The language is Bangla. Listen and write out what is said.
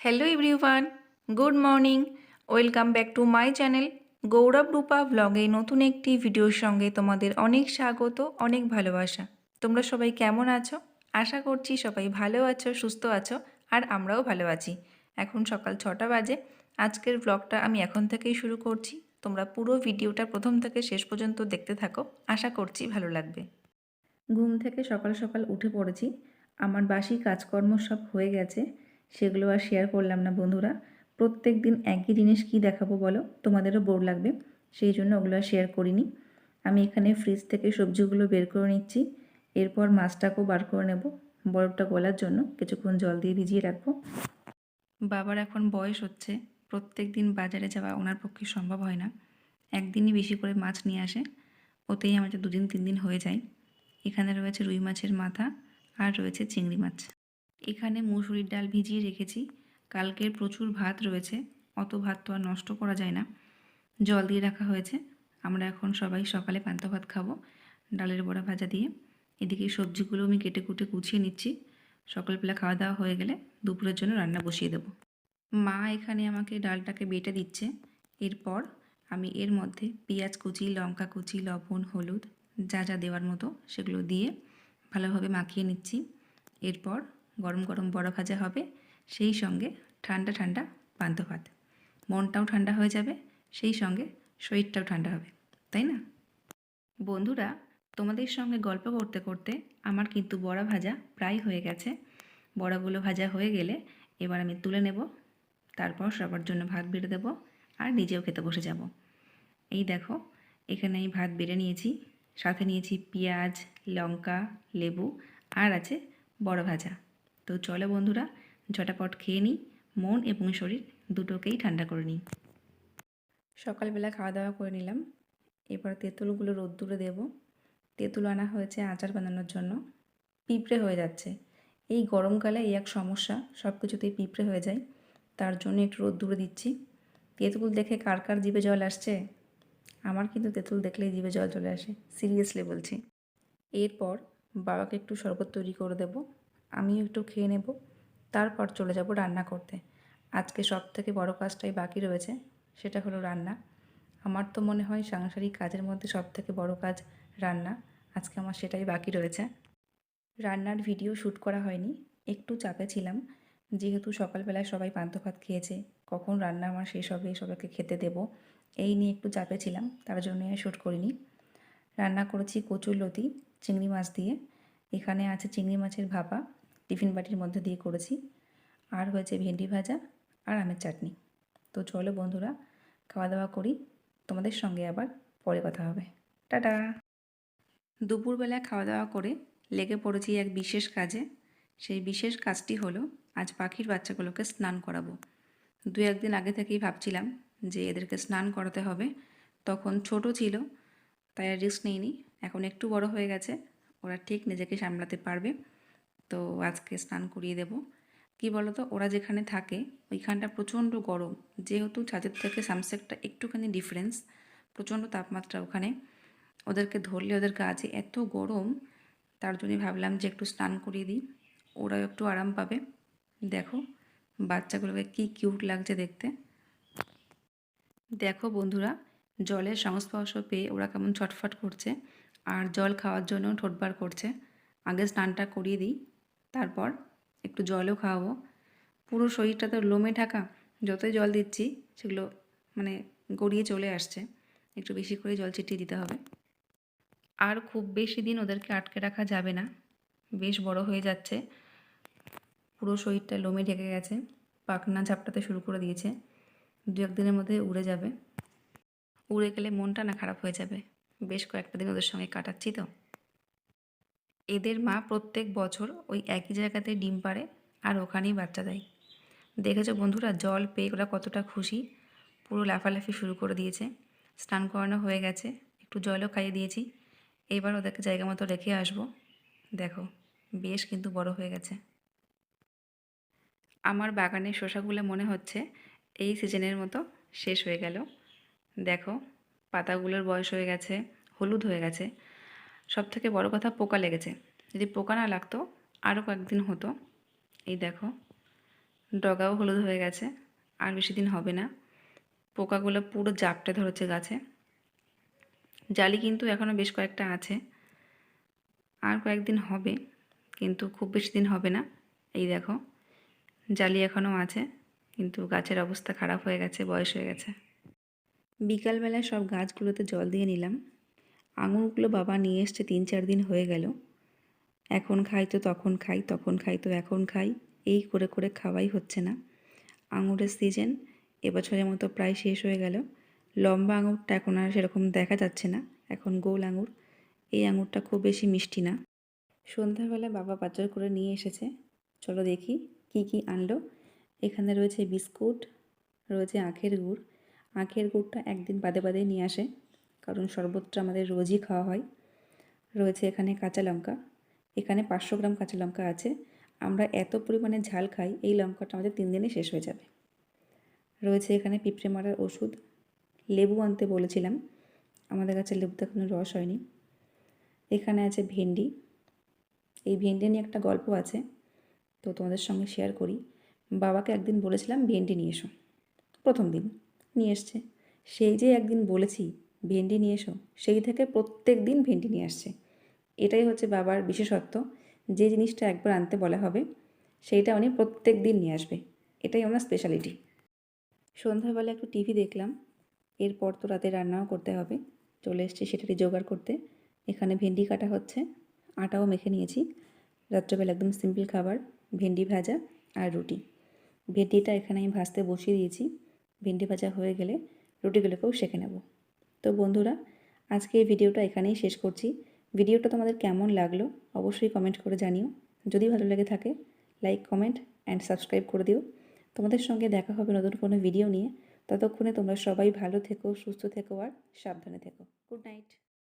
Hello everyone good morning welcome back to my channel Gourab Rupa ব্লগে নতুন একটি ভিডিওর সঙ্গে তোমাদের অনেক স্বাগত, অনেক ভালোবাসা। তোমরা সবাই কেমন আছো? আশা করছি সবাই ভালো আছো, সুস্থ আছো, আর আমরাও ভালো আছি। এখন সকাল ছটা বাজে, আজকের ব্লগটা আমি এখন থেকেই শুরু করছি। তোমরা পুরো ভিডিওটা প্রথম থেকে শেষ পর্যন্ত দেখতে থাকো, আশা করছি ভালো লাগবে। ঘুম থেকে সকাল সকাল উঠে পড়েছি, আমার বাসি কাজকর্ম সব হয়ে গেছে সেগুলো আর শেয়ার করলাম না বন্ধুরা। প্রত্যেক দিন একই জিনিস কি দেখাবো বলো? তোমাদেরও বোর লাগবে, সেই জন্য ওগুলো আর শেয়ার করিনি। আমি এখানে ফ্রিজ থেকে সবজিগুলো বের করে নিচ্ছি, এরপর মাছটাকেও বার করে নেব। বরফটা গলার জন্য কিছুক্ষণ জল দিয়ে ভিজিয়ে রাখব। বাবার এখন বয়স হচ্ছে, প্রত্যেক দিন বাজারে যাওয়া ওনার পক্ষে সম্ভব হয় না। একদিনই বেশি করে মাছ নিয়ে আসে, ওতেই আমাদের দুদিন তিন দিন হয়ে যায়। এখানে রয়েছে রুই মাছের মাথা আর রয়েছে চিংড়ি মাছ। এখানে মুসুরির ডাল ভিজিয়ে রেখেছি। কালকের প্রচুর ভাত রয়েছে, অত ভাত তো আর নষ্ট করা যায় না। জল দিয়ে রাখা হয়েছে। আমরা এখন সবাই সকালে পান্তা ভাত খাব, ডালের বড়া ভাজা দিয়ে। এদিকে সবজিগুলো আমি কেটে কুটে গুছিয়ে নিচ্ছি। সকালবেলা খাওয়া দাওয়া হয়ে গেলে দুপুরের জন্য রান্না বসিয়ে দেবো। মা এখানে আমাকে ডালটাকে বেটে দিচ্ছে। এরপর আমি এর মধ্যে পেঁয়াজ কুচি, লঙ্কা কুচি, লবণ, হলুদ যা যা দেওয়ার মতো সেগুলো দিয়ে ভালোভাবে মাখিয়ে নিচ্ছি। এরপর গরম গরম বড়া ভাজা হবে, সেই সঙ্গে ঠান্ডা ঠান্ডা পান্ত ভাত। মনটাও ঠান্ডা হয়ে যাবে, সেই সঙ্গে শরীরটাও ঠান্ডা হবে, তাই না? বন্ধুরা, তোমাদের সঙ্গে গল্প করতে করতে আমার কিন্তু বড়া ভাজা প্রায় হয়ে গেছে। বড়াগুলো ভাজা হয়ে গেলে এবার আমি তুলে নেব, তারপর সবার জন্য ভাত বেড়ে দেবো আর নিজেও খেতে বসে যাব। এই দেখো, এখানে আমি ভাত বেড়ে নিয়েছি, সাথে নিয়েছি পেঁয়াজ, লঙ্কা, লেবু, আর আছে বড় ভাজা। তো চলো বন্ধুরা, ঝটাপট খেয়ে নিই। মন এবং শরীর দুটোকেই ঠান্ডা করে নিই। সকালবেলা খাওয়া দাওয়া করে নিলাম। এবার তেঁতুলগুলো রোদ্দুরে দেবো। তেঁতুল আনা হয়েছে আচার বানানোর জন্য। পিঁপড়ে হয়ে যাচ্ছে। এই গরমকালে এই এক সমস্যা সব কিছুতেই পিঁপড়ে হয়ে যায়। তার জন্য একটু রোদ্দুরে দিচ্ছি। তেঁতুল দেখে কার কার জিভে জল আসছে? আমার কিন্তু তেঁতুল দেখলেই জিভে জল চলে আসে। সিরিয়াসলি বলছি। এরপর বাবাকে একটু শরবত তৈরি করে দেব। আমিও একটু খেয়ে নেব। তারপর চলে যাব রান্না করতে। আজকে সব থেকে বড় কাজটাই বাকি রয়েছে, সেটা হলো রান্না। আমার তো মনে হয় সাংসারিক কাজের মধ্যে সব থেকে বড় কাজ রান্না। আজকে আমার সেটাই বাকি রয়েছে। রান্নার ভিডিও শ্যুট করা হয়নি, একটু চাপে ছিলাম। যেহেতু সকালবেলায় সবাই পান্ত ভাত খেয়েছে, কখন রান্না আমার শেষ হবে সবাইকে খেতে দেব। এই নিয়ে একটু চাপে ছিলাম, তার জন্য শ্যুট করিনি। রান্না করেছি কচুর লতি, চিংড়ি মাছ দিয়ে। এখানে আছে চিংড়ি মাছের ভাপা। টিফিন বাটির মধ্যে দিয়ে করেছি। আর হয়েছে ভেন্ডি ভাজা আর আমের চাটনি। তো চলো বন্ধুরা খাওয়া দাওয়া করি। তোমাদের সঙ্গে আবার পরে কথা হবে। টাটা! দুপুরবেলা খাওয়া দাওয়া করে লেগে পড়েছি এক বিশেষ কাজে। সেই বিশেষ কাজটি হলো, আজ পাখির বাচ্চাগুলোকে স্নান করাবো। দু একদিন আগে থেকেই ভাবছিলাম যে এদেরকে স্নান করাতে হবে। তখন ছোট ছিল, তাই আর রিস্ক নিইনি। এখন একটু বড় হয়ে গেছে, ওরা ঠিক নিজেকে সামলাতে পারবে। তো আজকে স্নান করিয়ে দেব। কি বলো তো ওরা যেখানে থাকে, ওইখানটা প্রচণ্ড গরম। যেহেতু ছাদের থেকে সানসেটটা একটুখানি ডিফারেন্স প্রচণ্ড তাপমাত্রা ওখানে। ওদেরকে ধরলে ওদের গাছে এত গরম, তার জন্যই ভাবলাম যে একটু স্নান করিয়ে দিই। ওরাও একটু আরাম পাবে। দেখো, বাচ্চাগুলোকে কি কিউট লাগছে দেখতে। দেখো বন্ধুরা, জলের সংস্পর্শ পেয়ে ওরা কেমন ছটফট করছে। আর জল খাওয়ার জন্য ঠোঁটবার করছে। আগে স্নানটা করিয়ে দিই। তারপর একটু জলও খাওয়াবো। পুরো শরীরটা তো লোমে ঢাকা, যতই জল দিচ্ছি সেগুলো মানে গড়িয়ে চলে আসছে। একটু বেশি করে জল ছিটিয়ে দিতে হবে। আর খুব বেশি দিন ওদেরকে আটকে রাখা যাবে না। বেশ বড় হয়ে যাচ্ছে। পুরো শরীরটা লোমে ঢেকে গেছে। পাখনা ঝাপটাতে শুরু করে দিয়েছে। দু একদিনের মধ্যে উড়ে যাবে। উড়ে গেলে মনটা না খারাপ হয়ে যাবে। বেশ কয়েকটা দিন ওদের সঙ্গে কাটাচ্ছি তো। এদের মা প্রত্যেক বছর ওই একই জায়গাতে ডিম পাড়ে আর ওখানেই বাচ্চা দেয়। দেখেছ বন্ধুরা, জল পেয়ে ওরা কতটা খুশি। পুরো লাফালাফি শুরু করে দিয়েছে। স্নান করানো হয়ে গেছে। একটু জলও খাইয়ে দিয়েছি। এবার ওদেরকে জায়গা মতো রেখে আসব। দেখো, বেশ কিন্তু বড় হয়ে গেছে। আমার বাগানের শসাগুলো মনে হচ্ছে এই সিজনের মতো শেষ হয়ে গেল। দেখো, পাতাগুলোর বয়স হয়ে গেছে, হলুদ হয়ে গেছে। সব থেকে বড় কথা পোকা লেগেছে। যদি পোকা না লাগতো, আরও কয়েকদিন হতো। এই দেখো, ডগাও হলুদ হয়ে গেছে, আর বেশি দিন হবে না। পোকাগুলো পুরো জাপটে ধরেছে গাছে। জালি কিন্তু এখনও বেশ কয়েকটা আছে। আর কয়েকদিন হবে, কিন্তু খুব বেশি দিন হবে না। এই দেখো, জালি এখনও আছে, কিন্তু গাছের অবস্থা খারাপ হয়ে গেছে, বয়স হয়ে গেছে। বিকালবেলায় সব গাছগুলোতে জল দিয়ে নিলাম। আঙুরগুলো বাবা নিয়ে এসছে তিন চার দিন হয়ে গেল। এখন খাই তো তখন খাই তখন খাই তো এখন খাই, এই করে করে খাওয়াই হচ্ছে না। আঙুরের সিজন এবছরের মতো প্রায় শেষ হয়ে গেল। লম্বা আঙুরটা এখন আর সেরকম দেখা যাচ্ছে না, এখন গোল আঙুর। এই আঙুরটা খুব বেশি মিষ্টি না। সন্ধ্যাবেলা বাবা বাজার করে নিয়ে এসেছে। চলো দেখি কি কি আনলো। এখানে রয়েছে বিস্কুট, রয়েছে আখের গুড়। আখের গুড়টা একদিন বাদে বাদে নিয়ে আসে। কারণ শরবতটা আমাদের রোজই খাওয়া হয়। রয়েছে এখানে কাঁচা লঙ্কা। এখানে পাঁচশো গ্রাম কাঁচা লঙ্কা আছে। আমরা এত পরিমাণে ঝাল খাই, এই লঙ্কাটা আমাদের তিন দিনে শেষ হয়ে যাবে। রয়েছে এখানে পিঁপড়ে মারার ওষুধ। লেবু আনতে বলেছিলাম। আমাদের কাছে লেবুতে কোনো রস হয়নি। এখানে আছে ভেন্ডি। এই ভেন্ডি নিয়ে একটা গল্প আছে। তো তোমাদের সঙ্গে শেয়ার করি। বাবাকে একদিন বলেছিলাম, ভেন্ডি নিয়ে এসো। প্রথম দিন নিয়ে এসছে। সেই যে একদিন বলেছি ভেন্ডি নিয়ে এসো। সেই থেকে প্রত্যেক দিন ভেন্ডি নিয়ে আসছে। এটাই হচ্ছে বাবার বিশেষত্ব। যে জিনিসটা একবার আনতে বলা হবে, সেইটা উনি প্রত্যেক দিন নিয়ে আসবে। এটাই ওনার স্পেশালিটি সন্ধ্যাবেলা একটু টিভি দেখলাম। এরপর তো রাতে রান্নাও করতে হবে। চলে এসেছি সেটারই জোগাড় করতে। এখানে ভেন্ডি কাটা হচ্ছে। আটাও মেখে নিয়েছি। রাত্রেবেলা একদম সিম্পল খাবার, ভেন্ডি ভাজা আর রুটি। ভেন্ডিটা এখানে আমি ভাজতে বসিয়ে দিয়েছি। ভেন্ডি ভাজা হয়ে গেলে রুটিগুলোকেও সেঁকে নেব। তো বন্ধুরা, আজকে এই ভিডিওটা এখানেই শেষ করছি। ভিডিওটা তোমাদের কেমন লাগল অবশ্যই কমেন্ট করে জানিও। যদি ভালো লেগে থাকে লাইক কমেন্ট অ্যান্ড সাবস্ক্রাইব করে দিও। তোমাদের সঙ্গে দেখা হবে নতুন কোনো ভিডিও নিয়ে। ততক্ষণে তোমরা সবাই ভালো থেকো, সুস্থ থেকো আর সাবধানে থেকো। Good night